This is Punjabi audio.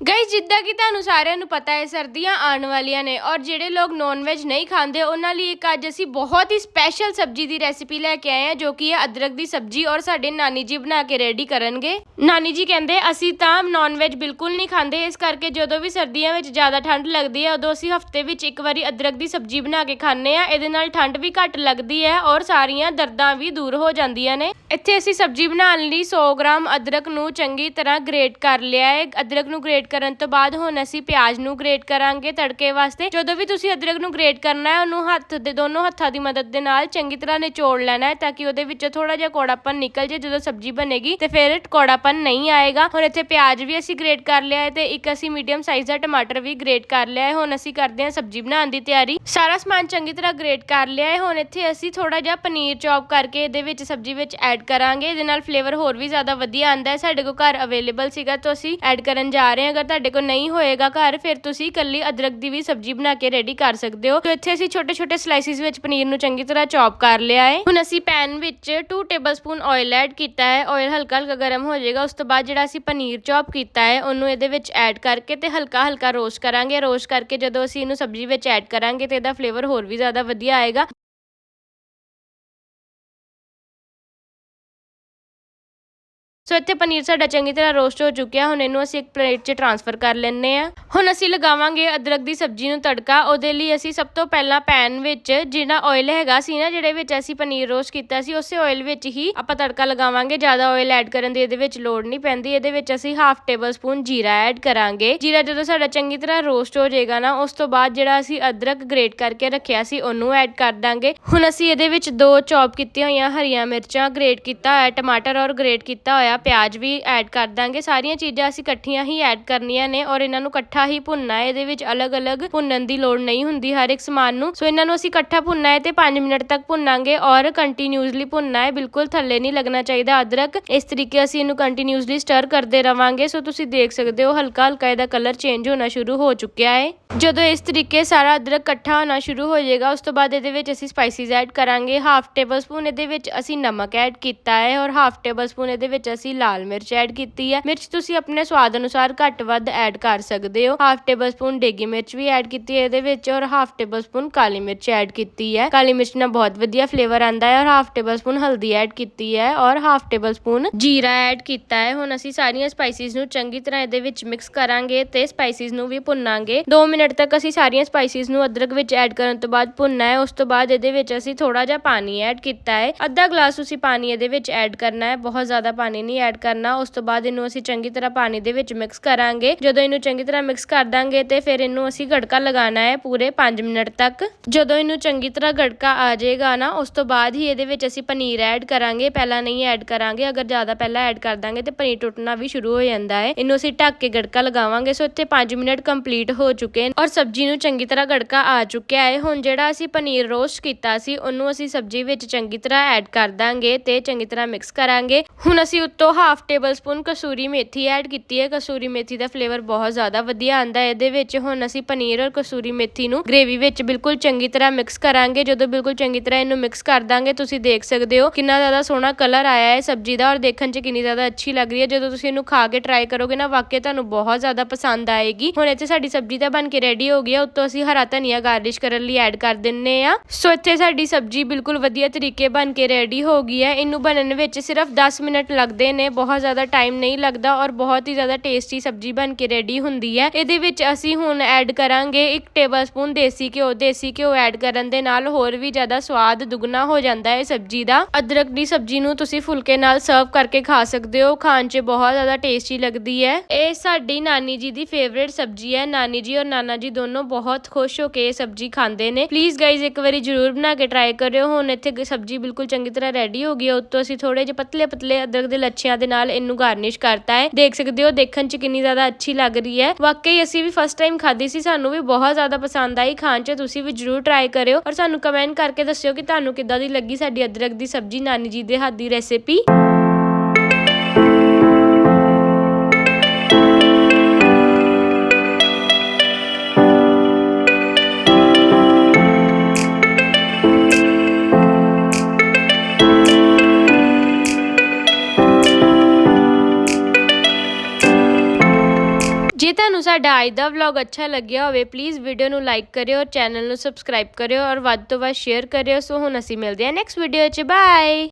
ಗೈಸ್ ਜਿੱਦਾਂ ਕਿ ਤੁਹਾਨੂੰ ਸਾਰਿਆਂ ਨੂੰ ਪਤਾ ਹੈ, ਸਰਦੀਆਂ ਆਉਣ ਵਾਲੀਆਂ ਨੇ ਔਰ ਜਿਹੜੇ ਲੋਕ ਨੌਨ ਵੈਜ ਨਹੀਂ ਖਾਂਦੇ, ਉਹਨਾਂ ਲਈ ਇੱਕ ਅੱਜ ਅਸੀਂ ਬਹੁਤ ਹੀ ਸਪੈਸ਼ਲ ਸਬਜ਼ੀ ਦੀ ਰੈਸਿਪੀ ਲੈ ਕੇ ਆਏ ਹਾਂ, ਜੋ ਕਿ ਹੈ ਅਦਰਕ ਦੀ ਸਬਜ਼ੀ ਔਰ ਸਾਡੇ ਨਾਨੀ ਜੀ ਬਣਾ ਕੇ ਰੈਡੀ ਕਰਨਗੇ। ਨਾਨੀ ਜੀ ਕਹਿੰਦੇ, ਅਸੀਂ ਤਾਂ ਨੌਨ ਵੈਜ ਬਿਲਕੁਲ ਨਹੀਂ ਖਾਂਦੇ, ਇਸ ਕਰਕੇ ਜਦੋਂ ਵੀ ਸਰਦੀਆਂ ਵਿੱਚ ਜ਼ਿਆਦਾ ਠੰਡ ਲੱਗਦੀ ਹੈ, ਉਦੋਂ ਅਸੀਂ ਹਫ਼ਤੇ ਵਿੱਚ ਇੱਕ ਵਾਰੀ ਅਦਰਕ ਦੀ ਸਬਜ਼ੀ ਬਣਾ ਕੇ ਖਾਂਦੇ ਆ ਇਹਦੇ ਨਾਲ ਠੰਡ ਵੀ ਘੱਟ ਲੱਗਦੀ ਹੈ ਔਰ ਸਾਰੀਆਂ ਦਰਦਾਂ ਵੀ ਦੂਰ ਹੋ ਜਾਂਦੀਆਂ ਨੇ। ਇੱਥੇ ਅਸੀਂ ਸਬਜ਼ੀ ਬਣਾਉਣ ਲਈ 100 ਗ੍ਰਾਮ ਅਦਰਕ ਨੂੰ ਚੰਗੀ ਤਰ੍ਹਾਂ ਗ੍ਰੇਟ ਕਰ ਲਿਆ ਹੈ। ਅਦਰਕ ਨੂੰ ਗ੍ਰੇਟ ਕਰਨ ਤੋਂ ਬਾਅਦ ਹੁਣ ਅਸੀਂ ਪਿਆਜ਼ ਨੂੰ ਗ੍ਰੇਟ ਕਰਾਂਗੇ ਤੜਕੇ ਵਾਸਤੇ। ਜਦੋਂ ਵੀ ਤੁਸੀਂ ਅਦਰਕ ਨੂੰ ਗ੍ਰੇਟ ਕਰਨਾ ਹੈ, ਉਹਨੂੰ ਹੱਥ ਦੇ ਦੋਨੋਂ ਹੱਥਾਂ ਦੀ ਮਦਦ ਦੇ ਨਾਲ ਚੰਗੀ ਤਰ੍ਹਾਂ ਨਿਚੋੜ ਲੈਣਾ ਹੈ ਤਾਂ ਕਿ ਉਹਦੇ ਵਿੱਚੋਂ ਥੋੜਾ ਜਿਹਾ ਕੋੜਾਪਨ ਨਿਕਲ ਜੇ ਜਦੋਂ ਸਬਜ਼ੀ ਬਣੇਗੀ ਤੇ ਫਿਰ ਕੋੜਾਪਨ ਨਹੀਂ ਆਏਗਾ। ਹੁਣ ਇੱਥੇ ਪਿਆਜ਼ ਵੀ ਅਸੀਂ ਗ੍ਰੇਟ ਕਰ ਲਿਆ ਹੈ ਤੇ ਇੱਕ ਅਸੀਂ ਮੀਡੀਅਮ ਸਾਈਜ਼ ਦਾ ਟਮਾਟਰ ਵੀ ਗ੍ਰੇਟ ਕਰ ਲਿਆ ਹੈ। ਹੁਣ ਅਸੀਂ ਕਰਦੇ ਹਾਂ ਸਬਜ਼ੀ ਬਣਾਉਣ ਦੀ ਤਿਆਰੀ। ਸਾਰਾ ਸਮਾਨ ਚੰਗੀ ਤਰ੍ਹਾਂ ਗ੍ਰੇਟ ਕਰ ਲਿਆ ਹੈ। ਹੁਣ ਇੱਥੇ ਅਸੀਂ ਥੋੜਾ ਜਿਹਾ ਪਨੀਰ ਚੌਪ ਕਰਕੇ ਇਹਦੇ ਵਿੱਚ ਸਬਜ਼ੀ ਵਿੱਚ ਐਡ ਕਰਾਂਗੇ। ਇਹਦੇ ਨਾਲ ਫਲੇਵਰ ਹੋਰ ਵੀ ਜ਼ਿਆਦਾ ਵਧੀਆ ਆਂਦਾ ਹੈ। ਸਾਡੇ ਕੋਲ ਘਰ ਅਵੇਲੇਬਲ ਸੀਗਾ ਤਾਂ ਅਸੀਂ ਐਡ ਕਰਨ ਜਾ ਰਹੇ ਹਾਂ। ਅਗਰ ਤੁਹਾਡੇ ਕੋਲ ਨਹੀਂ ਹੋਏਗਾ ਘਰ, ਫਿਰ ਤੁਸੀਂ ਇਕੱਲੀ ਅਦਰਕ ਦੀ ਵੀ ਸਬਜ਼ੀ ਬਣਾ ਕੇ ਰੈਡੀ ਕਰ ਸਕਦੇ ਹੋ। ਤੇ ਇੱਥੇ ਅਸੀਂ ਛੋਟੇ ਛੋਟੇ ਸਲਾਈਸਿਸ ਵਿੱਚ ਪਨੀਰ ਨੂੰ ਚੰਗੀ ਤਰ੍ਹਾਂ ਚੌਪ ਕਰ ਲਿਆ ਹੈ। ਹੁਣ ਅਸੀਂ ਪੈਨ ਵਿੱਚ 2 ਟੇਬਲਸਪੂਨ ਆਇਲ ਐਡ ਕੀਤਾ ਹੈ। ਆਇਲ ਹਲਕਾ ਹਲਕਾ ਗਰਮ ਹੋ ਜਾਏਗਾ, ਉਸ ਤੋਂ ਬਾਅਦ ਜਿਹੜਾ ਅਸੀਂ ਪਨੀਰ ਚੌਪ ਕੀਤਾ ਹੈ, ਉਹਨੂੰ ਇਹਦੇ ਵਿੱਚ ਐਡ ਕਰਕੇ ਤੇ ਹਲਕਾ ਹਲਕਾ ਰੋਸਟ ਕਰਾਂਗੇ। ਰੋਸਟ ਕਰਕੇ ਜਦੋਂ ਅਸੀਂ ਇਹਨੂੰ ਸਬਜ਼ੀ ਵਿੱਚ ਐਡ ਕਰਾਂਗੇ ਤੇ ਇਹਦਾ ਫਲੇਵਰ ਹੋਰ ਵੀ ਜ਼ਿਆਦਾ ਵਧੀਆ ਆਏਗਾ। ਸੋ ਇੱਥੇ ਪਨੀਰ ਸਾਡਾ ਚੰਗੀ ਤਰ੍ਹਾਂ ਰੋਸਟ ਹੋ ਚੁੱਕਿਆ। ਹੁਣ ਇਹਨੂੰ ਅਸੀਂ ਇੱਕ ਪਲੇਟ 'ਚ ਟਰਾਂਸਫਰ ਕਰ ਲੈਂਦੇ ਆ ਹੁਣ ਅਸੀਂ ਲਗਾਵਾਂਗੇ ਅਦਰਕ ਦੀ ਸਬਜ਼ੀ ਨੂੰ ਤੜਕਾ। ਉਹਦੇ ਲਈ ਅਸੀਂ ਸਭ ਤੋਂ ਪਹਿਲਾਂ ਪੈਨ ਵਿੱਚ ਜਿਹੜਾ ਆਇਲ ਹੈਗਾ ਸੀ ਨਾ, ਜਿਹੜੇ ਵਿੱਚ ਅਸੀਂ ਪਨੀਰ ਰੋਸਟ ਕੀਤਾ ਸੀ, ਉਸੇ ਆਇਲ ਵਿੱਚ ਹੀ ਆਪਾਂ ਤੜਕਾ ਲਗਾਵਾਂਗੇ। ਜ਼ਿਆਦਾ ਆਇਲ ਐਡ ਕਰਨ ਦੀ ਇਹਦੇ ਵਿੱਚ ਲੋੜ ਨਹੀਂ ਪੈਂਦੀ। ਇਹਦੇ ਵਿੱਚ ਅਸੀਂ ਹਾਫ ਟੇਬਲ ਸਪੂਨ ਜੀਰਾ ਐਡ ਕਰਾਂਗੇ। ਜੀਰਾ ਜਦੋਂ ਸਾਡਾ ਚੰਗੀ ਤਰ੍ਹਾਂ ਰੋਸਟ ਹੋ ਜਾਏਗਾ ਨਾ, ਉਸ ਤੋਂ ਬਾਅਦ ਜਿਹੜਾ ਅਸੀਂ ਅਦਰਕ ਗ੍ਰੇਟ ਕਰਕੇ ਰੱਖਿਆ ਸੀ, ਉਹਨੂੰ ਐਡ ਕਰ ਦਾਂਗੇ। ਹੁਣ ਅਸੀਂ ਇਹਦੇ ਵਿੱਚ ਦੋ ਚੌਪ ਕੀਤੀਆਂ ਹੋਈਆਂ ਹਰੀਆਂ ਮਿਰਚਾਂ ਗ੍ਰੇਟ ਕੀਤਾ ਹੋਇਆ, ਟਮਾਟਰ ਔਰ ਗ੍ਰੇਟ ਕੀਤਾ ਹੋਇਆ। ਪਿਆਜ਼ ਵੀ ਐਡ ਕਰ ਦਾਂਗੇ। ਸਾਰੀਆਂ ਚੀਜ਼ਾਂ ਅਸੀਂ ਇਕੱਠੀਆਂ ਹੀ ਐਡ ਕਰਨੀਆਂ ਨੇ ਔਰ ਇਹਨਾਂ ਨੂੰ ਇਕੱਠਾ ਹੀ ਭੁੰਨਣਾ ਹੈ। ਇਹਦੇ ਵਿੱਚ ਅਲੱਗ-ਅਲੱਗ ਭੁੰਨਣ ਦੀ ਲੋੜ ਨਹੀਂ ਹੁੰਦੀ ਹਰ ਇੱਕ ਸਮਾਨ ਨੂੰ। ਸੋ ਇਹਨਾਂ ਨੂੰ ਅਸੀਂ ਇਕੱਠਾ ਭੁੰਨਣਾ ਹੈ ਤੇ 5 ਮਿੰਟ ਤੱਕ ਭੁੰਨਾਂਗੇ ਔਰ ਕੰਟੀਨਿਊਸਲੀ ਭੁੰਨਣਾ ਹੈ। ਬਿਲਕੁਲ ਥੱਲੇ ਨਹੀਂ ਲੱਗਣਾ ਚਾਹੀਦਾ ਅਦਰਕ। ਇਸ ਤਰੀਕੇ ਅਸੀਂ ਇਹਨੂੰ ਕੰਟੀਨਿਊਸਲੀ ਸਟਰ ਕਰਦੇ ਰਵਾਂਗੇ। ਸੋ ਤੁਸੀਂ ਦੇਖ ਸਕਦੇ ਹੋ ਹਲਕਾ ਹਲਕਾ ਇਹਦਾ ਕਲਰ ਚੇਂਜ ਹੋਣਾ ਸ਼ੁਰੂ ਹੋ ਚੁੱਕਿਆ ਹੈ। ਜਦੋਂ ਇਸ ਤਰੀਕੇ ਸਾਰਾ ਅਦਰਕ ਇਕੱਠਾ ਹੋਣਾ ਸ਼ੁਰੂ ਹੋ ਜਾਏਗਾ, ਉਸ ਤੋਂ ਬਾਅਦ ਇਹਦੇ ਵਿੱਚ ਅਸੀਂ ਸਪਾਈਸਿਸ ਐਡ ਕਰਾਂਗੇ। ਹਾਫ ਟੇਬਲ ਸਪੂਨ ਇਹਦੇ ਵਿੱਚ ਅਸੀਂ ਨਮਕ ਐਡ ਕੀਤਾ ਹੈ ਔਰ ਹਾਫ ਟੇਬਲ ਸਪੂਨ ਇਹਦੇ ਵਿੱਚ ਅਸੀਂ ਲਾਲ ਮਿਰਚ ਐਡ ਕੀਤੀ ਹੈ। ਮਿਰਚ ਤੁਸੀਂ ਆਪਣੇ ਸਵਾਦ ਅਨੁਸਾਰ ਘੱਟ ਵੱਧ ਐਡ ਕਰ ਸਕਦੇ ਹੋ। ਹਾਫ ਟੇਬਲ ਸਪੂਨ ਡੇਗੀ ਮਿਰਚ ਵੀ ਐਡ ਕੀਤੀ ਹੈ। ਇਹਦੇ ਵਿੱਚ ਔਰ ਹਾਫ ਟੇਬਲ ਸਪੂਨ ਕਾਲੀ ਮਿਰਚ ਐਡ ਕੀਤੀ ਹੈ। ਕਾਲੀ ਮਿਰਚ ਨਾਲ ਬਹੁਤ ਵਧੀਆ ਫਲੇਵਰ ਆਂਦਾ ਹੈ ਔਰ ਹਾਫ ਟੇਬਲ ਸਪੂਨ ਹਲਦੀ ਐਡ ਕੀਤੀ ਹੈ ਔਰ ਹਾਫ ਟੇਬਲ ਸਪੂਨ ਜੀਰਾ ਐਡ ਕੀਤਾ ਹੈ। ਹੁਣ ਅਸੀਂ ਸਾਰੀਆਂ ਸਪਾਈਸਿਸ ਨੂੰ ਚੰਗੀ ਤਰ੍ਹਾਂ ਇਹਦੇ ਵਿੱਚ ਮਿਕਸ ਕਰਾਂਗੇ ਤੇ ਸਪਾਈਸਿਸ ਨੂੰ ਵੀ ਭੁੰਨਾਂਗੇ। 2 ਮਿੰਟ ਤੱਕ ਅਸੀਂ ਸਾਰੀਆਂ ਸਪਾਈਸਿਸ ਨੂੰ ਅਦਰਕ ਵਿੱਚ ਐਡ ਕਰਨ ਤੋਂ ਬਾਅਦ ਭੁੰਨਣਾ ਹੈ। ਉਸ ਤੋਂ ਬਾਅਦ ਇਹਦੇ ਵਿੱਚ ਅਸੀਂ ਥੋੜਾ ਜਿਹਾ ਪਾਣੀ ਐਡ ਕੀਤਾ ਹੈ। ਅੱਧਾ ਗਲਾਸ ਤੁਸੀਂ ਪਾਣੀ ਇਹਦੇ ਵਿੱਚ ਐਡ ਕਰਨਾ ਹੈ। ਬਹੁਤ ਜ਼ਿਆਦਾ ਪਾਣੀ ਨਹੀਂ ਐਡ ਕਰਨਾ, ਉਸ ਤੋਂ ਬਾਅਦ ਇਹਨੂੰ ਅਸੀਂ ਚੰਗੀ ਤਰ੍ਹਾਂ ਪਾਣੀ ਦੇ ਵਿੱਚ ਮਿਕਸ ਕਰਾਂਗੇ। ਜਦੋਂ ਇਹਨੂੰ ਚੰਗੀ ਤਰ੍ਹਾਂ ਮਿਕਸ ਕਰ ਦਾਂਗੇ ਤੇ ਫਿਰ ਇਹਨੂੰ ਅਸੀਂ ਗੜਕਾ ਲਗਾਉਣਾ ਹੈ ਪੂਰੇ 5 ਮਿੰਟ ਤੱਕ। ਜਦੋਂ ਇਹਨੂੰ ਚੰਗੀ ਤਰ੍ਹਾਂ ਗੜਕਾ ਆ ਜਾਏਗਾ ਨਾ, ਉਸ ਤੋਂ ਬਾਅਦ ਹੀ ਇਹਦੇ ਵਿੱਚ ਅਸੀਂ ਪਨੀਰ ਐਡ ਕਰਾਂਗੇ। ਪਹਿਲਾਂ ਨਹੀਂ ਐਡ ਕਰਾਂਗੇ, ਅਗਰ ਜ਼ਿਆਦਾ ਪਹਿਲਾਂ ਐਡ ਕਰ ਦਾਂਗੇ ਤੇ ਪਨੀਰ ਟੁੱਟਣਾ ਵੀ ਸ਼ੁਰੂ ਹੋ ਜਾਂਦਾ ਹੈ। ਇਹਨੂੰ ਅਸੀਂ ਢੱਕ ਕੇ ਗੜਕਾ ਲਗਾਵਾਂਗੇ, ਸੋ ਇੱਥੇ 5 ਮਿੰਟ ਕੰਪਲੀਟ ਹੋ ਚੁੱਕੇ ਹਨ ਔਰ ਸਬਜ਼ੀ ਨੂੰ ਚੰਗੀ ਤਰ੍ਹਾਂ ਗੜਕਾ ਆ ਚੁੱਕਿਆ ਹੈ। ਹੁਣ ਜਿਹੜਾ ਅਸੀਂ ਪਨੀਰ ਰੋਸਟ ਕੀਤਾ ਸੀ, ਉਹਨੂੰ ਅਸੀਂ ਸਬਜ਼ੀ ਵਿੱਚ ਚੰਗੀ ਤਰ੍ਹਾਂ ਐਡ ਕਰ ਦਾਂਗੇ ਤੇ ਚੰਗੀ ਤਰ੍ਹਾਂ ਮਿਕਸ ਕਰਾਂਗੇ। ਹੁਣ ਅਸੀਂ ਉੱਤੋਂ half tablespoon kasuri methi add ਕੀਤੀ ਹੈ। ਕਸੂਰੀ ਮੇਥੀ ਦਾ ਫਲੇਵਰ ਬਹੁਤ ਜ਼ਿਆਦਾ ਵਧੀਆ ਆਂਦਾ ਹੈ। ਇਹਦੇ ਵਿੱਚ ਹੁਣ ਅਸੀਂ ਪਨੀਰ ਔਰ ਕਸੂਰੀ ਮੇਥੀ ਨੂੰ ਗ੍ਰੇਵੀ ਵਿੱਚ ਬਿਲਕੁਲ ਚੰਗੀ ਤਰ੍ਹਾਂ ਮਿਕਸ ਕਰਾਂਗੇ। ਜਦੋਂ ਬਿਲਕੁਲ ਚੰਗੀ ਤਰ੍ਹਾਂ ਇਹਨੂੰ ਮਿਕਸ ਕਰ ਦਾਂਗੇ, ਤੁਸੀਂ ਦੇਖ ਸਕਦੇ ਹੋ ਕਿੰਨਾ ਜ਼ਿਆਦਾ ਸੋਹਣਾ ਕਲਰ ਆਇਆ ਹੈ ਸਬਜ਼ੀ ਦਾ ਔਰ ਦੇਖਣ 'ਚ ਕਿੰਨੀ ਜ਼ਿਆਦਾ ਅੱਛੀ ਲੱਗ ਰਹੀ ਹੈ। ਜਦੋਂ ਤੁਸੀਂ ਇਹਨੂੰ ਖਾ ਕੇ ਟਰਾਈ ਕਰੋਗੇ ਨਾ ਵਾਕਿਆ ਤੁਹਾਨੂੰ ਬਹੁਤ ਜ਼ਿਆਦਾ ਪਸੰਦ ਆਏਗੀ। ਹੁਣ ਇੱਥੇ ਸਾਡੀ ਸਬਜ਼ੀ ਤਾਂ ਬਣ ਕੇ ਰੈਡੀ ਹੋ ਗਈ ਹੈ। ਉੱਤੋਂ ਅਸੀਂ ਹਰਾ ਧਨੀਆ ਗਾਰਨਿਸ਼ ਕਰਨ ਲਈ ਐਡ ਕਰ ਦਿੰਨੇ ਆ। ਸੋ ਇੱਥੇ ਸਾਡੀ ਸਬਜ਼ੀ ਬਿਲਕੁਲ ਵਧੀਆ ਤਰੀਕੇ ਬਣ ਕੇ ਰੈਡੀ ਹੋ ਗਈ ਹੈ। ਇਹਨੂੰ ਬਣਨ ਵਿੱਚ ਸਿਰਫ 10 ਮਿੰਟ ਲੱਗਦੇ ਨੇ। ਬਹੁਤ ਜ਼ਿਆਦਾ ਟਾਈਮ ਨਹੀਂ ਲੱਗਦਾ ਔਰ ਬਹੁਤ ਹੀ ਜ਼ਿਆਦਾ ਟੇਸਟੀ ਸਬਜ਼ੀ ਬਣ ਕੇ ਰੈਡੀ ਹੁੰਦੀ ਹੈ। ਇਹਦੇ ਵਿੱਚ ਅਸੀਂ ਹੁਣ ਐਡ ਕਰਾਂਗੇ 1 ਟੇਬਲਸਪੂਨ ਦੇਸੀ ਘਿਓ। ਦੇਸੀ ਘਿਓ ਐਡ ਕਰਨ ਦੇ ਨਾਲ ਹੋਰ ਵੀ ਜ਼ਿਆਦਾ ਸਵਾਦ ਦੁੱਗਣਾ ਹੋ ਜਾਂਦਾ ਹੈ ਸਬਜ਼ੀ ਦਾ। ਅਦਰਕ ਦੀ ਸਬਜ਼ੀ ਨੂੰ ਤੁਸੀਂ ਫੁਲਕੇ ਨਾਲ ਸਰਵ ਕਰਕੇ ਖਾ ਸਕਦੇ ਹੋ। ਖਾਣ 'ਚ ਬਹੁਤ ਜ਼ਿਆਦਾ ਟੇਸਟੀ ਲੱਗਦੀ ਹੈ। ਇਹ ਸਾਡੀ ਨਾਨੀ ਜੀ ਦੀ ਫੇਵਰੇਟ ਸਬਜ਼ੀ ਹੈ। ਨਾਨੀ ਜੀ ਔਰ ਨਾਨਾ ਜੀ ਦੋਨੋਂ ਬਹੁਤ ਖੁਸ਼ ਹੋ ਕੇ ਇਹ ਸਬਜ਼ੀ ਖਾਂਦੇ ਨੇ। ਪਲੀਜ਼ ਗਾਈਜ਼ ਇੱਕ ਵਾਰੀ ਜਰੂਰ ਬਣਾ ਕੇ ਟਰਾਈ ਕਰਿਓ। ਹੁਣ ਇੱਥੇ ਸਬਜ਼ੀ ਬਿਲਕੁਲ ਚੰਗੀ ਤਰ੍ਹਾਂ ਰੈਡੀ ਹੋ ਗਈ ਹੈ। ਉੱਤੋਂ ਅਸੀਂ ਥੋੜੇ ਜਿਹੇ ਪਤਲੇ ਪਤਲੇ ਅਦਰਕ ਦੇ ਲੱਛਿਆਂ ਦੇ ਨਾਲ ਇਹਨੂੰ ਗਾਰਨਿਸ਼ ਕਰਤਾ ਹੈ। ਦੇਖ ਸਕਦੇ ਹੋ, ਦੇਖਣ 'ਚ ਕਿੰਨੀ ਜ਼ਿਆਦਾ ਅੱਛੀ ਲੱਗ ਰਹੀ ਹੈ। ਵਾਕਈ ਅਸੀਂ ਵੀ ਫਸਟ ਟਾਈਮ ਖਾਧੀ ਸੀ, ਸਾਨੂੰ ਵੀ ਬਹੁਤ ਜ਼ਿਆਦਾ ਪਸੰਦ ਆਈ। ਖਾਣ 'ਚ ਤੁਸੀਂ ਵੀ ਜਰੂਰ ਟਰਾਈ ਕਰਿਓ ਔਰ ਸਾਨੂੰ ਕਮੈਂਟ ਕਰਕੇ ਦੱਸਿਓ ਕਿ ਤੁਹਾਨੂੰ ਕਿੱਦਾਂ ਦੀ ਲੱਗੀ ਸਾਡੀ ਅਦਰਕ ਦੀ ਸਬਜ਼ੀ ਨਾਨੀ ਜੀ ਦੇ ਹੱਥ ਦੀ ਰੈਸਿਪੀ ਜੇ ਤੁਹਾਨੂੰ ਸਾਡਾ ਅੱਜ ਦਾ ਵਲੌਗ ਅੱਛਾ ਲੱਗਿਆ ਹੋਵੇ ਪਲੀਜ਼ ਵੀਡੀਓ ਨੂੰ ਲਾਈਕ ਕਰਿਓ ਚੈਨਲ ਨੂੰ ਸਬਸਕ੍ਰਾਈਬ ਕਰਿਓ ਔਰ ਵੱਧ ਤੋਂ ਵੱਧ ਸ਼ੇਅਰ ਕਰਿਓ। ਸੋ ਹੁਣ ਅਸੀਂ ਮਿਲਦੇ ਹਾਂ ਨੈਕਸਟ ਵੀਡੀਓ 'ਚ। ਬਾਏ